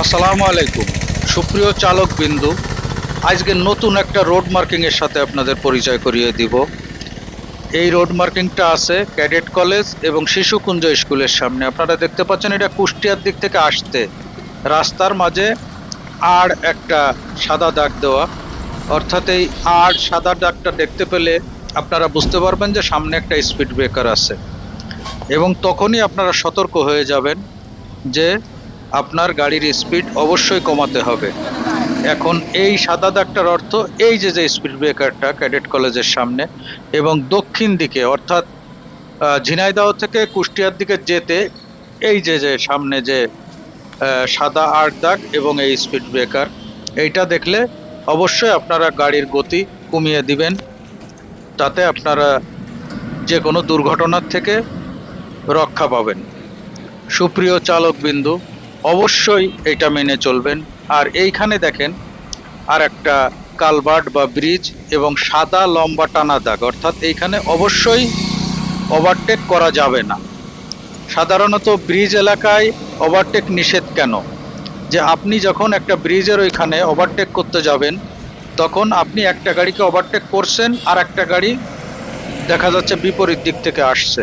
আসসালামু আলাইকুম। সুপ্রিয় চালক বিন্দু আজকে নতুন একটা রোড মার্কিংয়ের সাথে আপনাদের পরিচয় করিয়ে দিব। এই রোড মার্কিংটা আছে ক্যাডেট কলেজ এবং শিশুকুঞ্জ স্কুলের সামনে। আপনারা দেখতে পাচ্ছেন এটা কুষ্টিয়ার দিক থেকে আসতে। রাস্তার মাঝে আর একটা সাদা দাগ দেওয়া। অর্থাৎ এই আর সাদা দাগটা দেখতে পেলে আপনারা বুঝতে পারবেন যে সামনে একটা স্পিড ব্রেকার আছে। এবং তখনই আপনারা সতর্ক হয়ে যাবেন যে আপনার গাড়ির স্পিড অবশ্যই কমাতে হবে। এখন এই সাদা দাগটার অর্থ এই যে যে স্পিড ব্রেকারটা ক্যাডেট কলেজের সামনে এবং দক্ষিণ দিকে অর্থাৎ ঝিনাইদহ থেকে কুষ্টিয়ার দিকে যেতে এই যে যে সামনে যে সাদা আট দাগ এবং এই স্পিড ব্রেকার এইটা দেখলে অবশ্যই আপনারা গাড়ির গতি কমিয়ে দিবেন। তাতে আপনারা যে কোনো দুর্ঘটনার থেকে রক্ষা পাবেন। সুপ্রিয় চালক বিন্দু অবশ্যই এটা মেনে চলবেন। আর এইখানে দেখেন, আর একটা কালভার্ট বা ব্রিজ এবং সাদা লম্বা টানা দাগ। অর্থাৎ এইখানে অবশ্যই ওভারটেক করা যাবে না। সাধারণত ব্রিজ এলাকায় ওভারটেক নিষেধ কেন? যে আপনি যখন একটা ব্রিজের ওইখানে ওভারটেক করতে যাবেন, তখন আপনি একটা গাড়িকে ওভারটেক করছেন আর একটা গাড়ি দেখা যাচ্ছে বিপরীত দিক থেকে আসছে।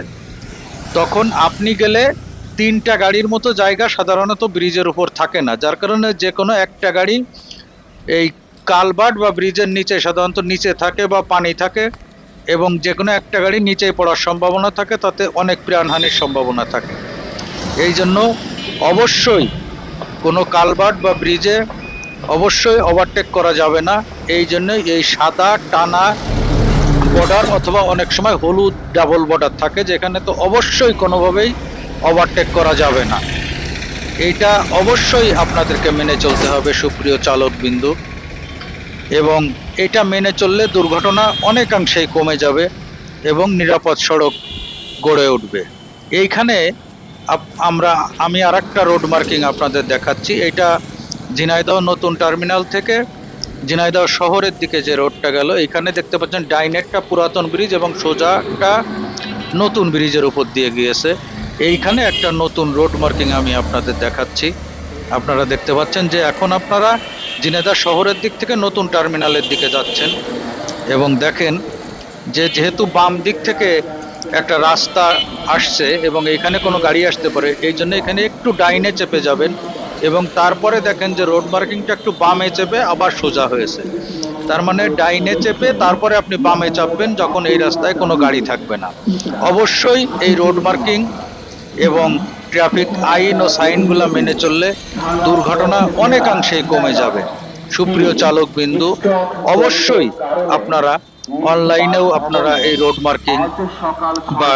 তখন আপনি গেলে তিনটা গাড়ির মতো জায়গা সাধারণত ব্রিজের উপর থাকে না। যার কারণে যে কোনো একটা গাড়ি এই কালভার্ট বা ব্রিজের নিচে সাধারণত নিচে থাকে বা পানি থাকে এবং যে কোনো একটা গাড়ি নিচেই পড়ার সম্ভাবনা থাকে, তাতে অনেক প্রাণহানির সম্ভাবনা থাকে। এই জন্য অবশ্যই কোনো কালভার্ট বা ব্রিজে অবশ্যই ওভারটেক করা যাবে না। এই জন্যই এই সাদা টানা বর্ডার অথবা অনেক সময় হলুদ ডাবল বর্ডার থাকে, যেখানে তো অবশ্যই কোনোভাবেই ওভারটেক করা যাবে না। এইটা অবশ্যই আপনাদেরকে মেনে চলতে হবে, সুপ্রিয় চালক বিন্দু। এবং এটা মেনে চললে দুর্ঘটনা অনেকাংশেই কমে যাবে এবং নিরাপদ সড়ক গড়ে উঠবে। এইখানে আমরা আমি আর একটা রোড মার্কিং আপনাদের দেখাচ্ছি। এটা ঝিনাইদহ নতুন টার্মিনাল থেকে ঝিনাইদহ শহরের দিকে যে রোডটা গেল এখানে দেখতে পাচ্ছেন ডাইনেটটা পুরাতন ব্রিজ এবং সোজাটা নতুন ব্রিজের উপর দিয়ে গিয়েছে। এইখানে একটা নতুন রোড মার্কিং আমি আপনাদের দেখাচ্ছি। আপনারা দেখতে পাচ্ছেন যে এখন আপনারা ঝিনাইদহ শহরের দিক থেকে নতুন টার্মিনালের দিকে যাচ্ছেন এবং দেখেন যে যেহেতু বাম দিক থেকে একটা রাস্তা আসছে এবং এখানে কোনো গাড়ি আসতে পারে, এই জন্য এখানে একটু ডাইনে চেপে যাবেন এবং তারপরে দেখেন যে রোড মার্কিংটা একটু বামে চেপে আবার সোজা হয়েছে। তার মানে ডাইনে চেপে তারপরে আপনি বামে চাপবেন যখন এই রাস্তায় কোনো গাড়ি থাকবে না। অবশ্যই এই রোড মার্কিং এবং ট্রাফিক আইন ও সাইনগুলো মেনে চললে দুর্ঘটনা অনেকাংশেই কমে যাবে। সুপ্রিয় চালক বিন্দু অবশ্যই আপনারা অনলাইনেও আপনারা এই রোড মার্কিং বা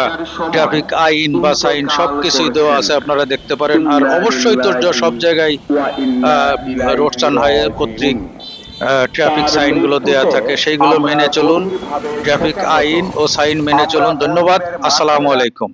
ট্রাফিক আইন বা সাইন সব কিছুই দেওয়া আছে, আপনারা দেখতে পারেন। আর অবশ্যই তো সব জায়গায় রোড চান হাইওয়ে কর্তৃক ট্রাফিক সাইনগুলো দেওয়া থাকে। সেইগুলো মেনে চলুন। ট্রাফিক আইন ও সাইন মেনে চলুন। ধন্যবাদ। আসসালামু আলাইকুম।